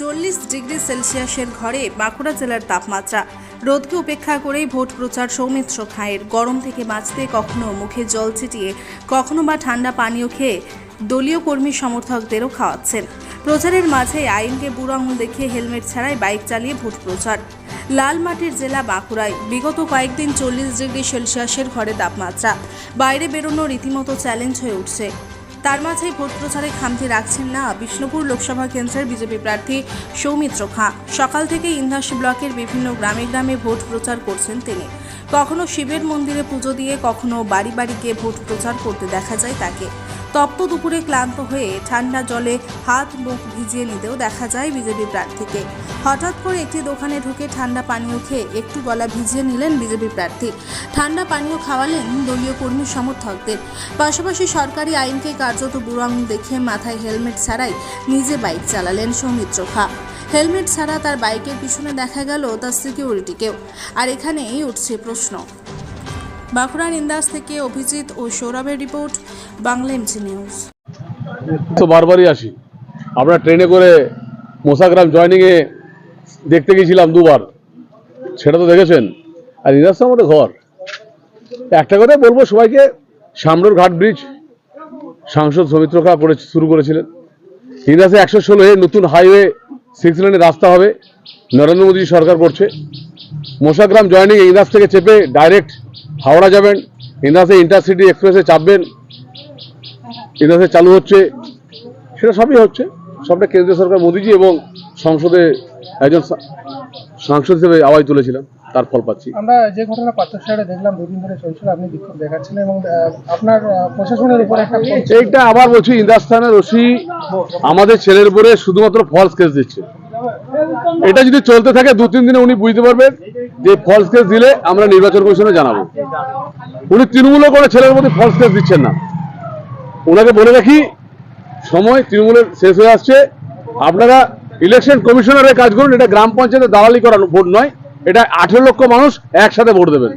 চল্লিশ ডিগ্রি সেলসিয়াসের ঘরে বাঁকুড়া জেলার তাপমাত্রা। রোদকে উপেক্ষা করেই ভোট প্রচার সৌমিত্র খায়ের। গরম থেকে বাঁচতে কখনো মুখে জল ছিটিয়ে, কখনো বা ঠান্ডা পানীয় খেয়ে দলীয় কর্মী সমর্থকদেরও খাওয়াচ্ছেন। প্রচারের মাঝে আইনকে বুড়ো আঙুল দেখিয়ে হেলমেট ছাড়াই বাইক চালিয়ে ভোট প্রচার। লাল মাটির জেলা বাঁকুড়ায় বিগত কয়েকদিন চল্লিশ ডিগ্রি সেলসিয়াসের ঘরে তাপমাত্রা। বাইরে বেরোনো রীতিমতো চ্যালেঞ্জ হয়ে উঠছে। তার মাঝেই ভোট প্রচারে খামতি রাখছেন না বিষ্ণুপুর লোকসভা কেন্দ্রের বিজেপি প্রার্থী সৌমিত্র খাঁ। সকাল থেকে ইন্দাস ব্লকের বিভিন্ন গ্রামে গ্রামে ভোট প্রচার করছেন তিনি। কখনো শিবের মন্দিরে পুজো দিয়ে, কখনো বাড়ি বাড়ি গিয়ে ভোট প্রচার করতে দেখা যায় তাকে। তপ্ত দুপুরে ক্লান্ত হয়ে ঠান্ডা জলে হাত মুখ ভিজিয়ে নিতেও দেখা যায় বিজেপি প্রার্থীকে। হঠাৎ করে একটি দোকানে ঢুকে ঠান্ডা পানীয় খেয়ে একটু গলা ভিজিয়ে নিলেন বিজেপি প্রার্থী। ঠান্ডা পানীয় খাওয়ালেন দলীয় কর্মী সমর্থকদের। পাশাপাশি সরকারি আইনকে কার্যত বুড়ো দেখে মাথায় হেলমেট ছাড়াই নিজে বাইক চালালেন সৌমিত্র খা। হেলমেট ছাড়া তার বাইকের পিছনে দেখা গেল তার সিকিউরিটিকেও আর এখানেই উঠছে প্রশ্ন। বাঁকুড়ার ইন্দাস থেকে অভিজিৎ ও সৌরভের রিপোর্ট, বাংলা এমজি নিউজ। তো বারবারই আসি। আমরা ট্রেনে করে মোসাগ্রাম জয়নিংয়ে দেখতে গেছিলাম দুবার। সেটা তো দেখেছেন। আর ইনার্স আমাদের ঘর। একটা কথা বলব, সবাইকে সামরোর ঘাট ব্রিজ সাংসদ সৌমিত্র খা করে শুরু করেছিলেন। ইন্দাসে একশো ষোলো এ নতুন হাইওয়ে সিক্স লেনের রাস্তা হবে। নরেন্দ্র মোদী সরকার করছে। মোশাগ্রাম জয়নিং ইন্দাস থেকে চেপে ডাইরেক্ট হাওড়া যাবেন। ইন্দাসে ইন্টারসিটি এক্সপ্রেসে চাপবেন। ইন্দাসে চালু হচ্ছে। সেটা সবই হচ্ছে। সবটা কেন্দ্রীয় সরকার মোদীজি এবং সংসদে একজন সাংসদ হিসেবে আওয়াজ তুলেছিলাম তার ফল পাচ্ছি। আমরা যে ঘটনা পাত্র সাইডে দেখলাম দুদিন ধরে চলছিল আপনি বিক্ষোভ দেখাচ্ছেন এবং আপনার প্রশাসনের উপর একটা এইটা আবার বলছি ইন্দাস্তানের ওসি আমাদের ছেলের উপরে শুধুমাত্র ফলস কেস দিচ্ছে। এটা যদি চলতে থাকে দু তিন দিনে উনি বুঝতে পারবেন যে ফলস কেস দিলে আমরা নির্বাচন কমিশনে জানাব। উনি তৃণমূলও করে ছেলের মধ্যে ফলস কেস দিচ্ছেন না। ওনাকে বলে রাখি সময় তৃণমূলের শেষ হয়ে আসছে। আপনারা ইলেকশন কমিশনারের কাজ করুন এটা গ্রাম পঞ্চায়েতে দালালি করানো ভোট নয়। এটা আঠেরো লক্ষ মানুষ একসাথে ভোট দেবেন।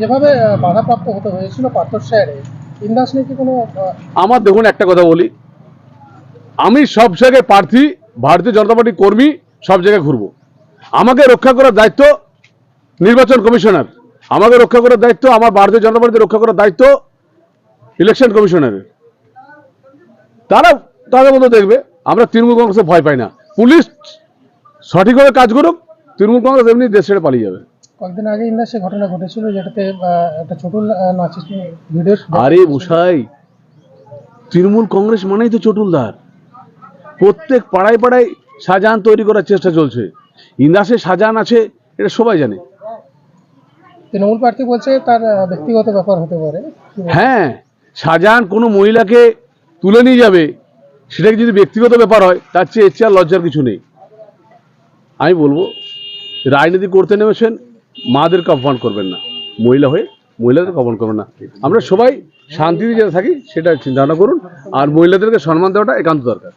যেভাবে বাধাপ্রাপ্ত হতে হয়েছিল পাত্র সাইডে ইন্দাস নিয়ে কোনো আমার দেখুন একটা কথা বলি। আমি সব জায়গায় প্রার্থী ভারতীয় জনতা পার্টি কর্মী সব জায়গায় ঘুরবো। আমাকে রক্ষা করার দায়িত্ব নির্বাচন কমিশনার। আমাকে রক্ষা করার দায়িত্ব আমার ভারতীয় জনতা পার্টি রক্ষা করার দায়িত্ব ইলেকশন কমিশনারের। তারা তাদের মতো দেখবে আমরা তৃণমূল কংগ্রেসে ভয় পাই না। পুলিশ সঠিকভাবে কাজ করুক তৃণমূল কংগ্রেস এমনি দেশ ছেড়ে পালিয়ে যাবে। কয়েকদিন আগে ইন্দাসে ঘটনা ঘটেছিল যেটাতে একটা ছোট নাচের ভিডিও আরে মশাই তৃণমূল কংগ্রেস মানেই তো চটুলদার। প্রত্যেক পাড়ায় পাড়ায় শাহজাহান তৈরি করার চেষ্টা চলছে। ইন্দাসে শাহজাহান আছে এটা সবাই জানে। তৃণমূল প্রার্থী বলছে তার ব্যক্তিগত ব্যাপার হতে পারে। হ্যাঁ শাহজাহান কোনো মহিলাকে তুলে নিয়ে যাবে সেটাকে যদি ব্যক্তিগত ব্যাপার হয় তার চেয়ে এর চেয়ে লজ্জার কিছু নেই। আমি বলব রাজনীতি করতে নেমেছেন, মাদেরকে অপমান করবেন না। মহিলা হয়ে মহিলাদের অপমান করবেন না। আমরা সবাই শান্তিতে যেতে থাকি সেটা চিন্তা ভাবনা করুন, আর মহিলাদেরকে সম্মান দেওয়াটা একান্ত দরকার।